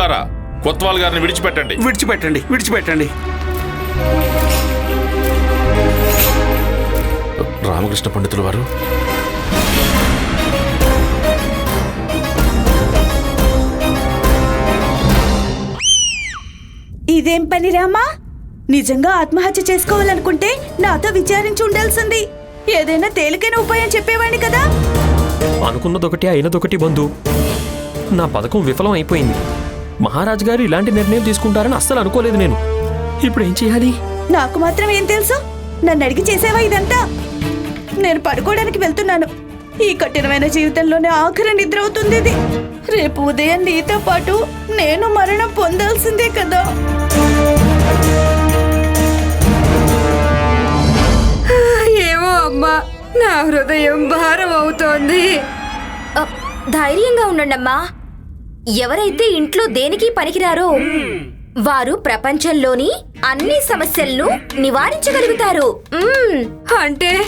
మనుషులారా కొత్వాల్ గారిని విడిచిపెట్టండి. విడిచిపెట్టండి విడిచిపెట్టండి. రామకృష్ణ పండితుల వారు? ఇదేం పని రామా? నిజంగా ఆత్మహత్య చేసుకోవాలనుకుంటే నాతో విచారించి ఉండాల్సింది. ఏదైనా తేలికైన ఉపాయం చెప్పేవాడిని కదా? అనుకున్నదొకటి అయినదొకటి బంధు. నా పథకం విఫలం అయిపోయింది. మహారాజ్ గారు ఇలాంటి నిర్ణయం తీసుకుంటారని అస్సలు అనుకోలేదు నేను. ఇప్పుడు ఏం చేయాలి? నాకు మాత్రం ఏం తెలుసు? నన్ను అడిగి చేసేవా ఇదంతా? నేను పడుకోవడానికి వెళ్తున్నాను. ఈ కఠినమైన జీవితంలోనే ఆఖరి నిద్ర అవుతుంది ఇది. రేపు ఉదయం నీతో పాటు నేను మరణం పొందాల్సిందే కదా. ఏమో అమ్మా నా హృదయం భారం అవుతోంది. ధైర్యంగా ఉండండమ్మా. ఎవరైతే ఇంట్లో దేనికి పనికిరారో వారు ప్రపంచంలోని అన్ని సమస్యలను నివారించగలుగుతారు. అంటే?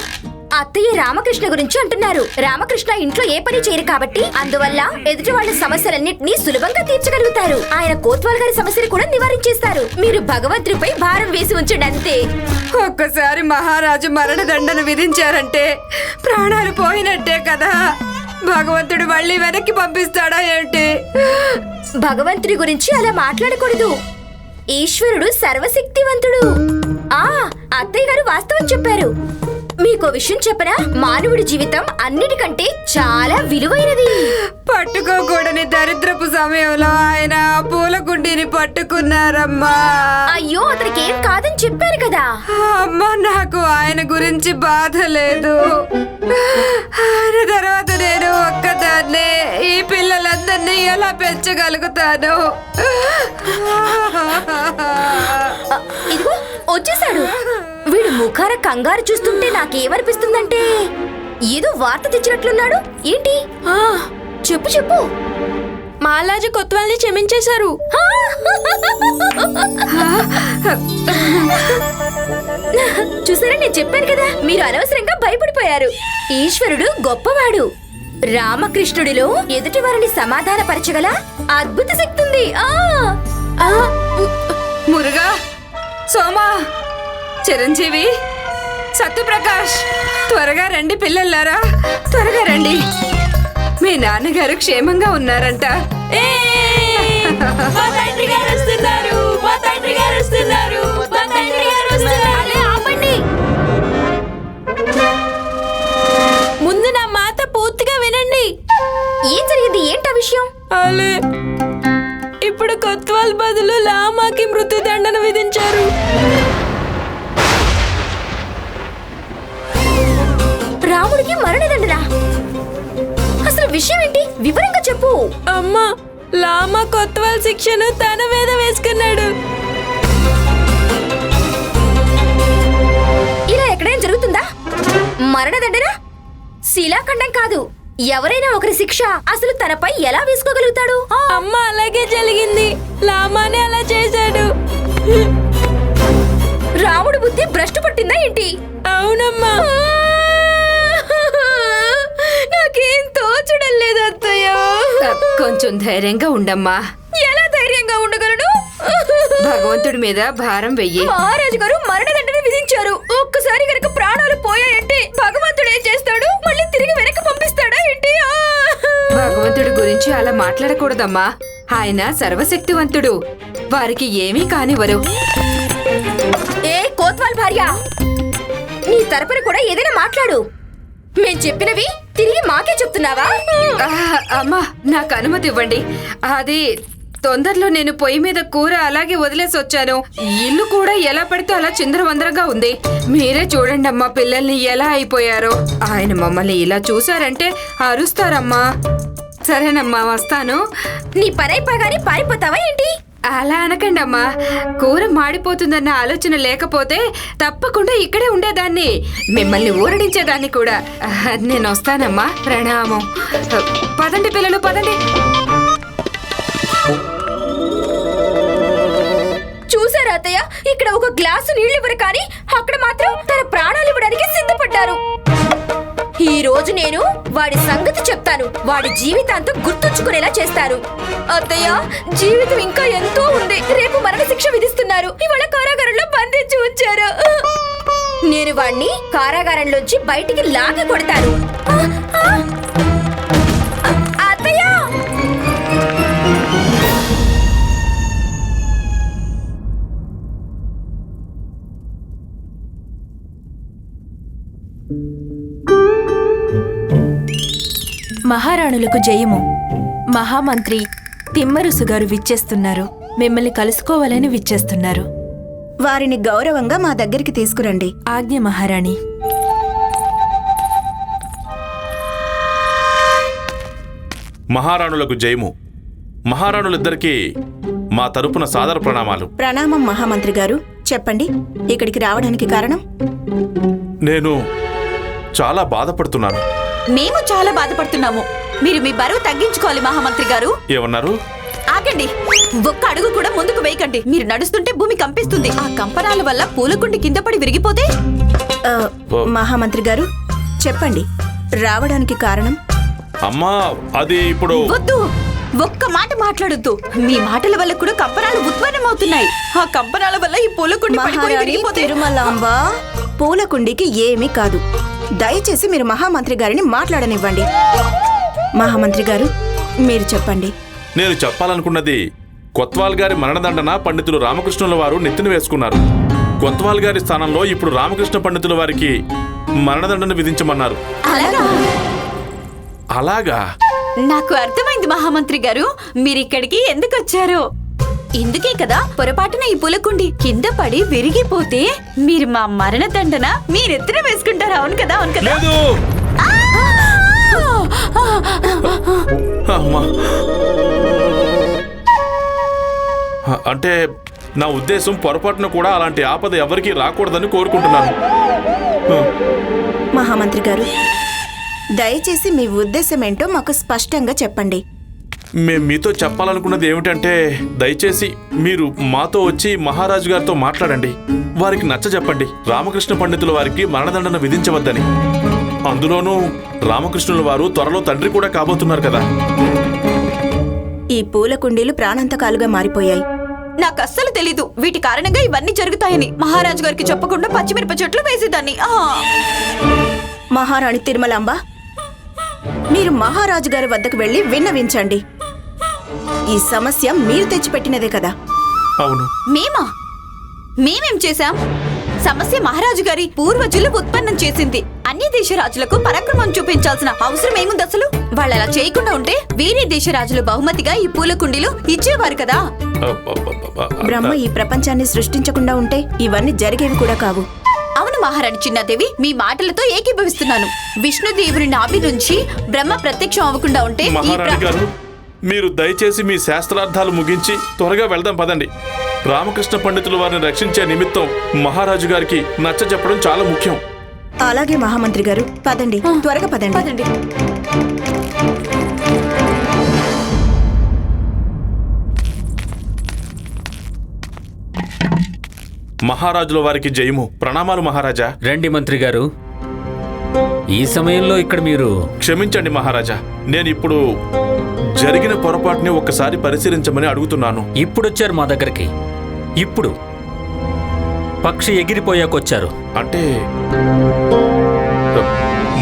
అత్తయ్య రామకృష్ణ గురించి అంటున్నారు. రామకృష్ణ ఇంట్లో ఏ పని చేయరు కాబట్టి అందువల్ల ఎదుటి వాళ్ళ సమస్యలన్నింటినీ సులభంగా తీర్చగలుగుతారు. ఆయన కోత్వాల్ గారి సమస్యలు కూడా నివారించేస్తారు. మీరు భగవంతుడిపై భారం వేసి ఉంచండి అంతే. ఒక్కసారి మహారాజు మరణదండన విధించారంటే ప్రాణాలు పోయినట్టే కదా. భగవంతుడు మళ్ళీ వెనక్కి పంపిస్తాడా ఏంటి? భగవంతుడి గురించి అలా మాట్లాడకూడదు. ఈశ్వరుడు సర్వశక్తివంతుడు. ఆ అత్తయ్య గారు వాస్తవం చెప్పారు. మీకో విషయం చెప్పనా? మానవుడి జీవితం అన్నిటికంటే చాలా విలువైనది. పట్టుకోకూడని దరిద్రపు సమయంలో ఆయన పూల కుండీని పట్టుకున్నారమ్మా. అయ్యో అతనికి ఏం కాదని చెప్పారు కదా. అమ్మ నాకు ఆయన గురించి బాధ లేదు. ఆయన తర్వాత నేను ఒక్కదాన్నే ఈ పిల్లలందరినీ ఎలా పెంచగలుగుతాను? ఇదిగో వచ్చేసాడు వీడు ముఖార కంగారు చూస్తుంటే నాకేమనిపిస్తుందంటే ఏదో వార్త తెచ్చినట్లున్నాడు. ఏంటి? ఆ, చెప్పు చెప్పు. మాలాజీ కొత్వాల్ని క్షమించేశారు. చూసారా నేను చెప్పాను కదా మీరు అనవసరంగా భయపడిపోయారు. ఈశ్వరుడు గొప్పవాడు. రామకృష్ణుడిలో ఎదుటి వారిని సమాధానపరచగల అద్భుత శక్తి ఉంది. ఆ! ఆ, మురుగా సోమా చిరంజీవి సత్యప్రకాష్ త్వరగా రండి పిల్లలారా త్వరగా రండి. మీ నాన్నగారు క్షేమంగా ఉన్నారంట. ముందు నా మాట పూర్తిగా వినండి. ఏం జరిగింది? ఏంటా విషయం? అలే ఇప్పుడు కొత్వాల్ బదులు లామాకి మృత్యుదండన విధించారు. రాముడికి మరణదండనా? విషయం ఏంటి వివరంగా చెప్పు. అమ్మా లామా కొత్వాల్ శిక్షను తన మీద వేసుకున్నాడు. ఇలా ఎక్కడైనా జరుగుతుందా? మరణదండన శిలాఖండం కాదు. ఎవరైనా ఒకరి శిక్ష అసలు తనపై ఎలా వేసుకోగలుగుతాడు? అమ్మ అలాగే జరిగింది. లామానే అలా చేశాడు. రాముడు బుద్ధి భ్రష్టు పట్టిందా ఏంటి? అవునమ్మా నాకేం తోచడం లేదు అత్తయ్య కొంచెం ధైర్యంగా ఉండమ్మా. ఎలా ధైర్యంగా ఉండగలను? భగవంతుడి మీద భారం వెయ్యి. మహారాజు గారు మరణదండన విధించారు. ఒక్కసారి గనక ప్రాణాలు పోయాయంటే భగవంతుడు ఏం చేస్తాడు? మళ్ళీ తిరిగి వెనక్కి పంపిస్తాడా ఏంటి! భగవంతుడి గురించి అలా మాట్లాడకూడదమ్మా. ఆయన సర్వశక్తివంతుడు. వారికి ఏమీ కానివ్వరు. ఏ కోత్వాల్ భార్య! నీ తరపున కూడా ఏదైనా మాట్లాడు. మేం చెప్పినవి తిరిగి మాకే చెప్తున్నావా? అమ్మా నాకు అనుమతి ఇవ్వండి. అది తొందరలో నేను పొయ్యి మీద కూర అలాగే వదిలేసి వచ్చాను. ఇల్లు కూడా ఎలా పడితే అలా చిందరవందరగా ఉంది. మీరే చూడండి అమ్మా పిల్లల్ని ఎలా అయిపోయారో. ఆయన మమ్మల్ని ఇలా చూసారంటే అరుస్తారమ్మా. సరేనమ్మా వస్తాను. నీ పనైపోగానే పారిపోతావా ఏంటి? అలా అనకండి అమ్మా కూర మాడిపోతుందన్న ఆలోచన లేకపోతే తప్పకుండా ఇక్కడే ఉండేదాన్ని. మిమ్మల్ని ఊరడించేదాన్ని కూడా. నేను వస్తానమ్మా. ప్రణామం. పదండి పిల్లలు పదండి. చూసారా అత్తయ్య? ఇక్కడ ఒక గ్లాసు నీళ్ళు ఇవ్వరు కానీ అక్కడ మాత్రం తన ప్రాణాలు ఇవ్వడానికి సిద్ధపడ్డారు. ఈ రోజు నేను వాడి సంగతి చెప్తాను. వాడి జీవితాంతం గుర్తుంచుకునేలా చేస్తారు. అత్తయ్య జీవితం ఇంకా ఎంతో ఉంది. రేపు మరణ శిక్ష విధిస్తున్నారు. ఇవాళ కారాగారంలో బంధించి ఉంచారు. నేను వాణ్ణి కారాగారంలోంచి బయటికి లాగి కొడతాను. మహారాణులకు జయము. మహామంత్రి తిమ్మరుసు గారు విచ్చేస్తున్నారు. మిమ్మల్ని కలుసుకోవాలని విచ్చేస్తున్నారు. వారిని గౌరవంగా మా దగ్గరికి తీసుకురండి. ఆజ్ఞ మహారాణి. మహారాణులకు జయము. మహారాణులిద్దరికీ మా తరపున సాదర ప్రణామాలు. ప్రణామం మహామంత్రి గారు. చెప్పండి ఇక్కడికి రావడానికి కారణం? నేను చాలా బాధపడుతున్నాను. మేము చాలా బాధపడుతున్నాము. మీరు మీ బరువు తగ్గించుకోవాలి మహామంత్రి గారు. ఏమన్నారు? ఆగండి. ఒక్క అడుగు కూడా ముందుకు వేయకండి. మీరు నడుస్తుంటే భూమి కంపిస్తుంది. ఆ కంపనాల వల్ల పూలకుండి కింద పడి విరిగిపోతే? మహామంత్రి గారు చెప్పండి. రావడానికి కారణం? అమ్మా అది ఇప్పుడు వద్దు. ఒక్క మాట మాట్లాడొద్దు. మీ మాటల వల్ల కూడా కంపనాలు ఉత్పన్నమవుతున్నాయి. ఆ కంపనాల వల్ల ఈ పూలకుండి పడిపోయి విరిగిపోతే? తిరుమలాంబ పూలకుండికి ఏమీ కాదు. దయచేసి మీరు మహామంత్రి గారిని మాట్లాడనివ్వండి. మహామంత్రి గారు మీరు చెప్పండి. నేను చెప్పాలనుకున్నది కొత్వాల్ గారి మరణదండన పండితులు రామకృష్ణుల వారు నెత్తిన వేసుకున్నారు. కొత్వాల్ గారి స్థానంలో ఇప్పుడు రామకృష్ణ పండితుల వారికి మరణదండన విధించమన్నారు. అలాగా? అలాగా? నాకు అర్థమైంది మహామంత్రి గారు మీరిక్కడికి ఎందుకు వచ్చారు ఇందుకే కదా పొరపాటున ఈ పులకుండి కింద పడి విరిగిపోతే మీరు మా మరణ దండన మీరెత్తిన వేసుకుంటారు. అవును కదా అవును కదా? అంటే నా ఉద్దేశం పొరపాటున కూడా అలాంటి ఆపద ఎవరికీ రాకూడదని కోరుకుంటున్నాను. మహామంత్రి గారు దయచేసి మీ ఉద్దేశం ఏంటో మాకు స్పష్టంగా చెప్పండి. మేము మీతో చెప్పాలనుకున్నది ఏమిటంటే దయచేసి మీరు మాతో వచ్చి మహారాజు గారితో మాట్లాడండి. వారికి నచ్చ చెప్పండి. రామకృష్ణ పండితుల వారికి మరణదండన విధించవద్దని. అందులోనూ రామకృష్ణుల వారు త్వరలో తండ్రి కూడా కాబోతున్నారు కదా. ఈ పూల కుండీలు ప్రాణాంతకాలుగా మారిపోయాయి. నాకు అస్సలు తెలీదు. వీటి కారణంగా ఇవన్నీ జరుగుతాయని మహారాజు గారికి చెప్పకుండా పచ్చిమిరప చెట్లు వేసేదాన్ని. ఆ! మహారాణి తిరుమలాంబ మీరు మహారాజు గారి వద్దకు వెళ్ళి విన్నవించండి. ఈ సమస్య మీరు తెచ్చిపెట్టినదే కదా. అవును. మేమా? మేమేం చేశాం? సమస్య మహారాజు గారి పూర్వజులు ఉత్పన్నం చేసింది. అన్ని దేశ రాజులకు పరాక్రమం చూపించాల్సిన అవసరం ఏముంది అసలు? వాళ్ళు అలా చేయకుండా ఉంటే వేరే దేశ రాజులు బహుమతిగా ఈ పూల కుండీలు ఇచ్చేవారు కదా. బ్రహ్మ ఈ ప్రపంచాన్ని సృష్టించకుండా ఉంటే ఇవన్నీ జరిగేవి కూడా కావు. అవును మహారాణి చిన్నాదేవి మీ మాటలతో ఏకీభవిస్తున్నాను. విష్ణుదేవుని నాభి నుంచి బ్రహ్మ ప్రత్యక్షం అవ్వకుండా ఉంటే మీరు దయచేసి మీ శాస్త్రార్థాలు ముగించి త్వరగా వెళ్దాం పదండి. రామకృష్ణ పండితుల వారిని రక్షించే నిమిత్తం మహారాజు గారికి నచ్చ చెప్పడం చాలా ముఖ్యం. అలాగే మహామంత్రి గారు పదండి త్వరగా పదండి. పదండి. మహారాజుల వారికి జయము. ప్రణామాలు మహారాజా. రండి మంత్రి గారు. ఈ సమయంలో ఇక్కడ మీరు క్షమించండి మహారాజా. నేను ఇప్పుడు జరిగిన పొరపాటుని ఒక్కసారి పరిశీలించమని అడుగుతున్నాను. ఇప్పుడొచ్చారు మా దగ్గరికి. ఇప్పుడు పక్షి ఎగిరిపోయాకొచ్చారు. అంటే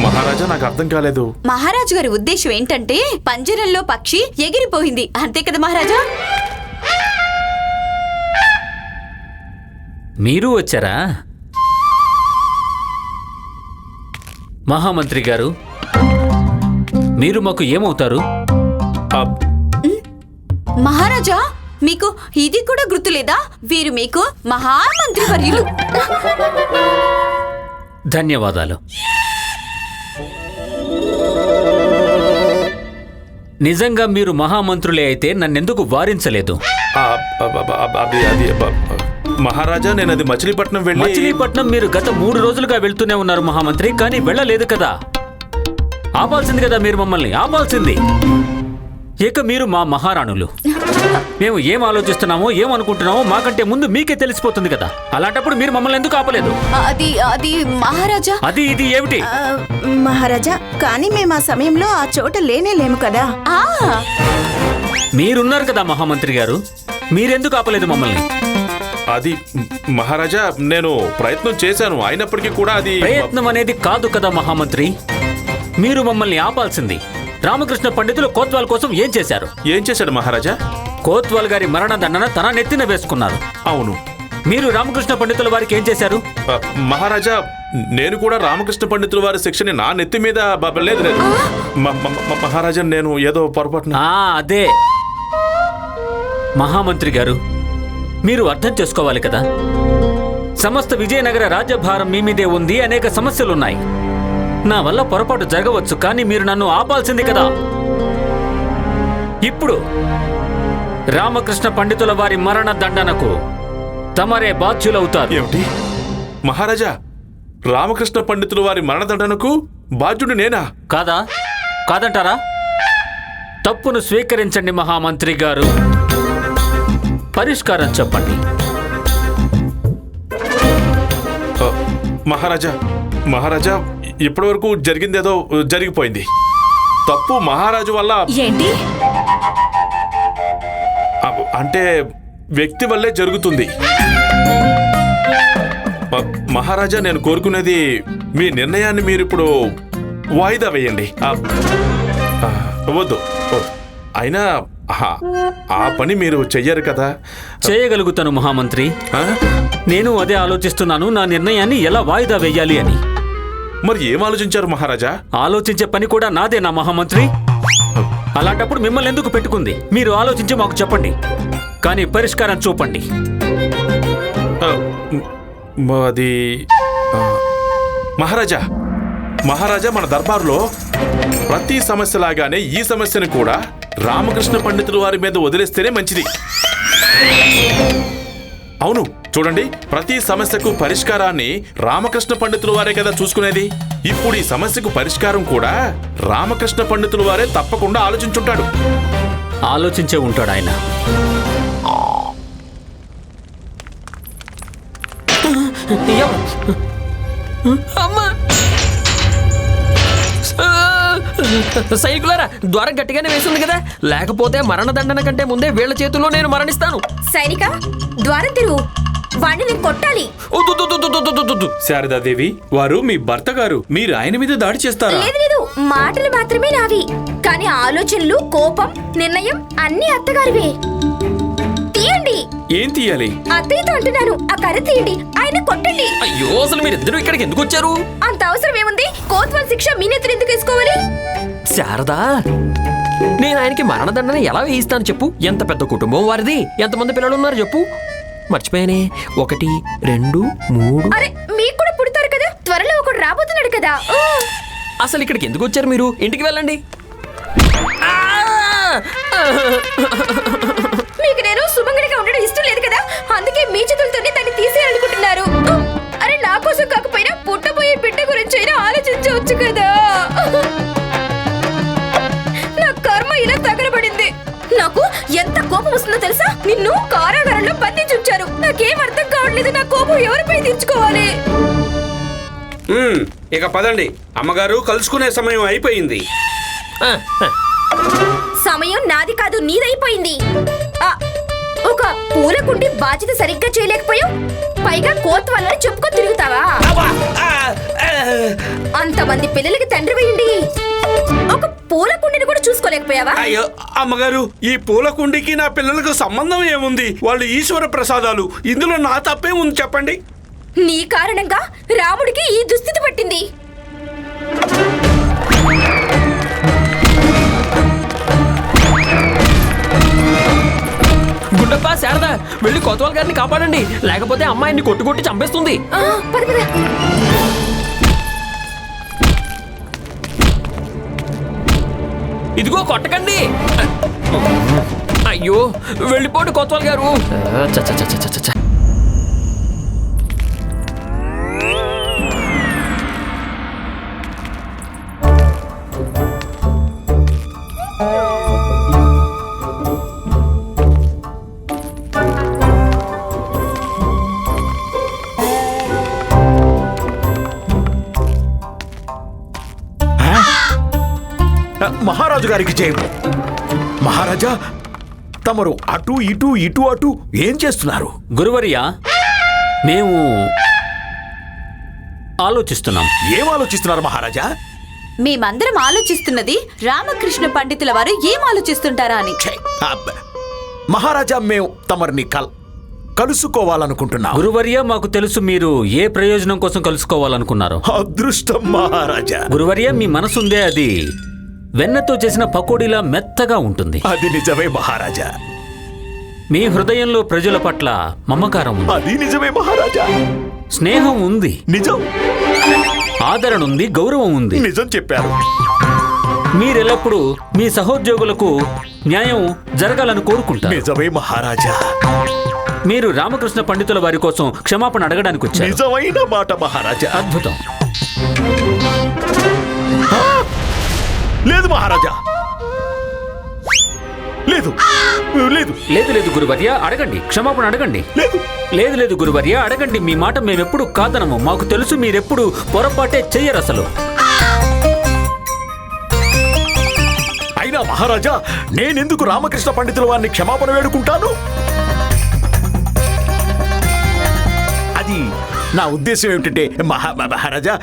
మహారాజా నాకు అర్థం కాలేదు. మహారాజు గారి ఉద్దేశం ఏంటంటే పంజరంలో పక్షి ఎగిరిపోయింది. అంతే కదా మహారాజా? మీరు వచ్చారా? మహామంత్రి గారు మీరు మాకు ఏమవుతారు? మహారాజా మీకు ఇది కూడా గుర్తులేదా? వీరు మీకు మహామంత్రి వర్యులు ధన్యవాదాలు. నిజంగా మీరు మహామంత్రులే అయితే నన్నెందుకు వారించలేదు? మహారాజా నేను అది మచిలీపట్నం వెళ్ళి మచిలీపట్నం మీరు గత మూడు రోజులుగా వెళ్తూనే ఉన్నారు మహామంత్రి కానీ వెళ్ళలేదు కదా? ఆపాల్సింది కదా మీరు మమ్మల్ని ఆపాల్సింది. ఇక మీరు మా మహారాణులు. మేము ఏం ఆలోచిస్తున్నామో ఏం అనుకుంటున్నామో మాకంటే ముందు మీకే తెలిసిపోతుంది కదా. అలాంటప్పుడు మీరు మమ్మల్ని ఎందుకు ఆపలేదు? అది అది మహారాజా? అది ఇది ఏమిటి? మహారాజా కానీ మేము ఆ సమయంలో ఆ చోట లేనే లేము కదా. ఆ! మీరున్నారు కదా మహామంత్రి గారు. మీరెందుకు ఆపలేదు మమ్మల్ని? అది మ్, మహారాజా నేను ప్రయత్నం చేశాను. అయినప్పటికీ కూడా అది ప్రయత్నం అనేది కాదు కదా మహామంత్రి. మీరు మమ్మల్ని ఆపాల్సింది. రామకృష్ణ పండితులు కోత్వాల్ కోసం ఏం చేశారు? ఏం చేశాడు మహారాజా? కోత్వాల్ గారి మరణ దండన తన నెత్తిన వేసుకున్నారు. అవును. మీరు రామకృష్ణ పండితుల వారికి ఏం చేశారు? ఆ, మహారాజా నేను కూడా రామకృష్ణ పండితుల వారి శిక్షని నా నెత్తి మీద బ- లేదు లేదు. మ- మ- మ- మహారాజా నేను ఏదో పొరపాటున ఆ అదే. మహామంత్రి గారు మీరు అర్థం చేసుకోవాలి కదా? సమస్త విజయనగర రాజ్యభారం మీ మీదే ఉంది అనేక సమస్యలున్నాయి. నా వల్ల పొరపాటు జరగవచ్చు కానీ మీరు నన్ను ఆపాల్సింది కదా. ఇప్పుడు రామకృష్ణ పండితుల వారి మరణ దండనకు తమరే బాధ్యులవుతారు. ఏమిటి? మహారాజా రామకృష్ణ పండితుల వారి మరణదండనకు బాధ్యుడు నేనా? కాదా? కాదంటారా? తప్పును స్వీకరించండి మహామంత్రి గారు. పరిష్కారం చెప్పండి. ఆ, మహారాజా మహారాజా ఇప్పటివరకు జరిగిందేదో జరిగిపోయింది. తప్పు మహారాజు వల్ల ఏంటి? అంటే వ్యక్తి వల్లే జరుగుతుంది. మహారాజా నేను కోరుకునేది మీ నిర్ణయాన్ని మీరు ఇప్పుడు వాయిదా వేయండి. వద్దు. అయినా ఆ, ఆ పని మీరు చెయ్యరు కదా. చేయగలుగుతాను మహామంత్రి? నేను అదే ఆలోచిస్తున్నాను నా నిర్ణయాన్ని ఎలా వాయిదా వేయాలి అని. మరి ఏం ఆలోచించారు మహారాజా? ఆలోచించే పని కూడా నాదే నా మహామంత్రి అలాంటప్పుడు మిమ్మల్ని ఎందుకు పెట్టుకుంది? మీరు ఆలోచించి మాకు చెప్పండి. కానీ పరిష్కారం చూపండి. అది మహారాజా మహారాజా మన దర్బారులో ప్రతి సమస్యలాగానే ఈ సమస్యను కూడా రామకృష్ణ పండితుల వారి మీద వదిలేస్తేనే మంచిది. అవును చూడండి ప్రతి సమస్యకు పరిష్కారాన్ని రామకృష్ణ పండితుల వారే కదా చూసుకునేది. ఇప్పుడు ఈ సమస్యకు పరిష్కారం కూడా రామకృష్ణ పండితుల వారే తప్పకుండా ఆలోచించుంటాడు. ఆలోచించే ఉంటాడు ఆయన. అమ్మా! సైనికులారా ద్వారం గట్టిగానే వేసింది కదా. లేకపోతే మరణదండన కంటే ముందే వీళ్ళ చేతుల్లో నేను మరణిస్తాను. సైనిక ద్వారం తిరుగు నేను కొట్టాలి. శారదాదేవి వారు మీ భర్త గారు. మీరు ఆయన మీద దాడి చేస్తారా? లేదు లేదు. మాటలు మాత్రమే నావి. కానీ ఆలోచనలు కోపం నిర్ణయం అన్ని అత్తగారివే. తీయండి. ఏం తీయాలి? అత్తయ్యతో అంటున్నాను. ఆ కర్ర తీయండి. ఆయన కొట్టండి. అయ్యో అసలు మీరిద్దరూ ఇక్కడికి ఎందుకు వచ్చారు? అంత అవసరం ఏముంది? కోత్వాల్ శిక్ష మీ నెత్తురు ఎందుకు వేసుకోవాలి? శారదా నేను ఆయనకి మరణదండన ఎలా వేయిస్తాను చెప్పు? ఎంత పెద్ద కుటుంబం వారిది? ఎంతమంది పిల్లలు ఉన్నారు చెప్పు? మర్చిపోయానే. ఒకటి రెండు మూడు. అరే మీకు కూడా పుడతారు కదా? త్వరలో ఒకడు రాబోతున్నాడు కదా! అసలు ఇక్కడికి ఎందుకు వచ్చారు మీరు? ఇంటికి వెళ్ళండి! మీకు నేను సుమంగడిగా ఉండడం ఇష్టం లేదు కదా? అందుకే మీ చేతులతోనే దాన్ని తీసేయాలనుకుంటున్నారు! అరే నా కోసం కాకపోయినా పుట్టబోయే బిడ్డ గురించి అయినా ఆలోచించవచ్చు కదా. నా కర్మ ఇలా తగలబడింది. నాకు ఎంత కోపం వస్తుందో తెలుసా? నిన్ను కారాగారంలో బంధించి ఉంచారు నాకేం అర్థం కావట్లేదు. నా కోపం ఎవరిపై తీర్చుకోవాలి? ఇక పదండి. అమ్మగారు కలుసుకునే సమయం అయిపోయింది. సమయం నాది కాదు నీదైపోయింది. ఆ, ఒక పూలకుండి బాధ్యత సరిగ్గా చేయలేకపోయావు? పైగా కోత్ వాళ్ళని చెప్పుకొని తిరుగుతావా? అంతమంది పిల్లలకి కూడా చూసుకోలేకపోయావా అయ్యో అమ్మగారు ఈ పూల కుండికి నా పిల్లలకు సంబంధం ఏముంది? వాళ్ళు ఈశ్వర ప్రసాదాలు. ఇందులో నా తప్పే ఉంది చెప్పండి. నీ కారణంగా రాముడికి ఈ దుస్థితి పట్టింది. గుండప్ప శారద వెళ్ళి కొత్తవాళ్ళ గారిని కాపాడండి. లేకపోతే అమ్మాయిని కొట్టు కొట్టి చంపేస్తుంది. ఆ, పద పద. ఇదిగో కొట్టకండి. అయ్యో వెళ్ళిపోండి కొత్తవాళ్ళు గారు. చచ్చ చ, చ, మహారాజు గారికి చేయము మహారాజా తమరు అటు ఇటు ఇటు అటు ఏం చేస్తున్నారు? గురువర్యా మేము ఆలోచిస్తున్నాం. ఏం ఆలోచిస్తున్నారు మహారాజా? మేమందరం ఆలోచిస్తున్నది రామకృష్ణ పండితుల వారు ఏం ఆలోచిస్తుంటారా అని. ఛే! అబ్బ! మహారాజా మేము తమరిని కల్ కలుసుకోవాలనుకుంటున్నాం. గురువర్య మాకు తెలుసు మీరు ఏ ప్రయోజనం కోసం కలుసుకోవాలనుకున్నారు. అదృష్టం మహారాజా. గురువర్య మీ మనసుందే అది. వెన్నతో చేసిన పకోడీలా మెత్తగా ఉంటుంది. అది నిజమే మహారాజా. మీ హృదయంలో ప్రజల పట్ల మమకారం ఉంది. అది నిజమే మహారాజా. స్నేహం ఉంది. నిజం. ఆదరణ ఉంది గౌరవం ఉంది. నిజం చెప్పారు. మీరెల్లప్పుడూ మీ సహోద్యోగులకు న్యాయం జరగాలని కోరుకుంటారు. నిజమే మహారాజా. మీరు రామకృష్ణ పండితుల వారి కోసం క్షమాపణ అడగడానికి వచ్చారు. నిజమైన మాట మహారాజా. అద్భుతం. లేదు మహారాజా. లేదు. లేదు. లేదు లేదు గురువర్య అడగండి. క్షమాపణ అడగండి. లేదు. లేదు లేదు గురువర్య అడగండి. మీ మాట మేమెప్పుడు కాదనము. మాకు తెలుసు మీరెప్పుడు పొరపాటే చెయ్యరు అసలు. అయినా మహారాజా నేనెందుకు రామకృష్ణ పండితుల వారిని క్షమాపణ వేడుకుంటాను? నా ఉద్దేశం ఏమిటంటే మహా మహారాజా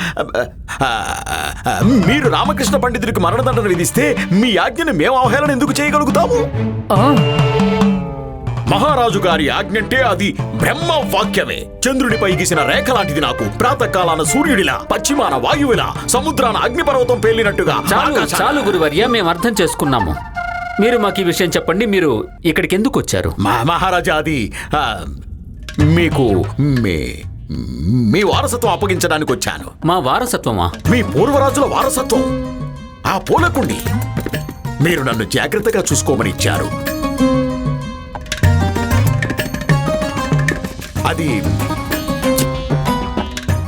మీరు రామకృష్ణ పండితుడికి మరణదండన విధిస్తే మీ ఆజ్ఞను మేము అవహేళన ఎందుకు చేయగలుగుతాము? మహారాజు గారి ఆజ్ఞంటే అది బ్రహ్మ వాక్యమే చంద్రుడిపై గీసిన రేఖ లాంటిది నాకు. ప్రాతకాలాన సూర్యుడిలా పశ్చిమాన వాయువులా సముద్రాన అగ్నిపర్వతం పేలినట్టుగా. చాలు చాలు గురువర్య మేము అర్థం చేసుకున్నాము. మీరు మాకు ఈ విషయం చెప్పండి మీరు ఇక్కడికి ఎందుకు వచ్చారు? మహారాజా అది మీకు మీ మీ వారసత్వం అప్పగించడానికి వచ్చాను మా వారసత్వమా? మీ పూర్వరాజుల వారసత్వం. ఆ పూలకుండి మీరు నన్ను జాగ్రత్తగా చూసుకోమని ఇచ్చారు. అది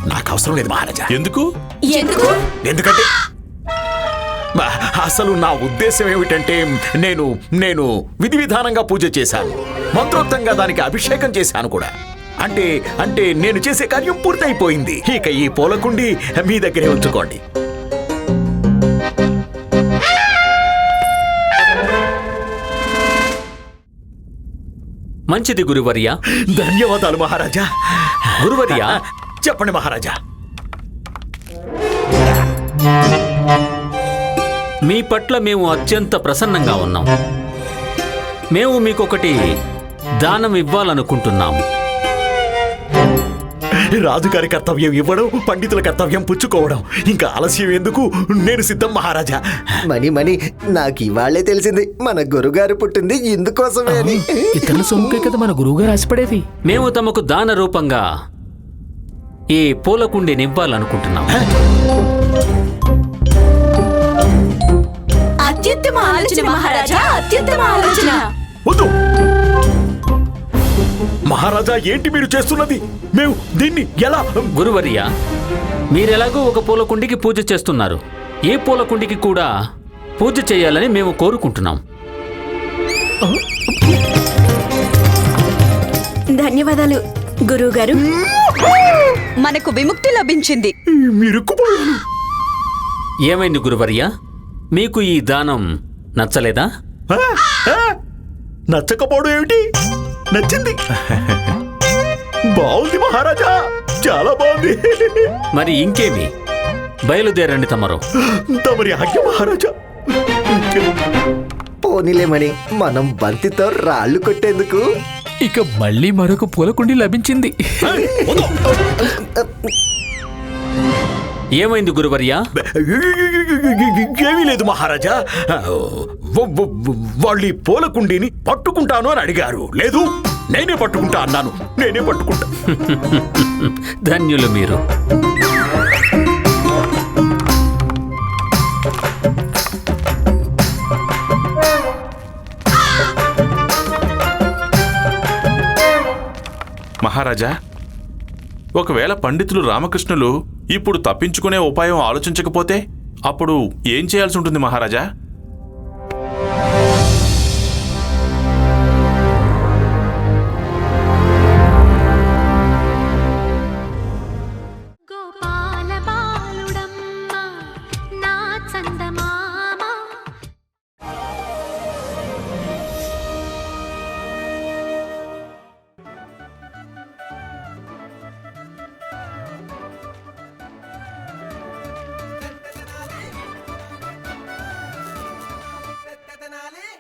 నాకు అవసరం లేదు మహారాజా. ఎందుకు? ఎందుకు? ఎందుకంటే అసలు నా ఉద్దేశం ఏమిటంటే నేను నేను విధి విధానంగా పూజ చేశాను. మంత్రోక్తంగా దానికి అభిషేకం చేశాను కూడా. అంటే అంటే నేను చేసే కార్యం పూర్తయిపోయింది. ఇక ఈ పూలకుండి మీ దగ్గరే ఉంచుకోండి. మంచిది గురువర్య. ధన్యవాదాలు మహారాజా. గురువర్య. చెప్పండి మహారాజా. మీ పట్ల మేము అత్యంత ప్రసన్నంగా ఉన్నాం. మేము మీకొకటి దానం ఇవ్వాలనుకుంటున్నాము. రాజుగారి కర్తవ్యం ఇవ్వడం పండితుల కర్తవ్యం పుచ్చుకోవడం. ఇంకా ఆలస్యం ఎందుకు? నేను సిద్ధం మహారాజా. మణి మణి నాకు ఇవాళ్ళే తెలిసింది. మన గురుగారు పుట్టింది ఇందుకోసమే అని. ఇతరుల సొమ్ముకే కదా మన గురువుగారు ఆశపడేది. మేము తమకు దాన రూపంగా ఈ పూలకుండిని ఇవ్వాలనుకుంటున్నాం అత్యుత్తమ ఆలోచన మహారాజా అత్యుత్తమ ఆలోచన. వద్దు. మహారాజా ఏంటి మీరు చేస్తున్నది? మేము దీన్ని ఎలా గురువర్య మీరెలాగో ఒక పూలకుండికి పూజ చేస్తున్నారు. ఏ పూలకుండికి కూడా పూజ చేయాలని మేము కోరుకుంటున్నాం. ధన్యవాదాలు గురువు గారు మనకు విముక్తి లభించింది. ఏమైంది గురువర్య? మీకు ఈ దానం నచ్చలేదా? ఆ? ఆ? నచ్చకపోవడం ఏమిటి? నచ్చింది. బాగుంది మహారాజా. చాలా బాగుంది. మరి ఇంకేమి? బయలుదేరండి తమరు. తమరి ఆజ్ఞ మహారాజా. పోనీలే మణి మనం బంతితో రాళ్ళు కొట్టేందుకు. ఇక మళ్ళీ మరొక పూలకుండి లభించింది. ఏమైంది గురువర్య? ఏమీ లేదు మహారాజా. వాళ్ళు ఈ పూల కుండీని పట్టుకుంటాను అని అడిగారు. లేదు నేనే పట్టుకుంటా అన్నాను. నేనే పట్టుకుంటా. ధన్యులు మీరు. మహారాజా ఒకవేళ పండితులు రామకృష్ణులు ఇప్పుడు తప్పించుకునే ఉపాయం ఆలోచించకపోతే అప్పుడు ఏం చేయాల్సి ఉంటుంది మహారాజా?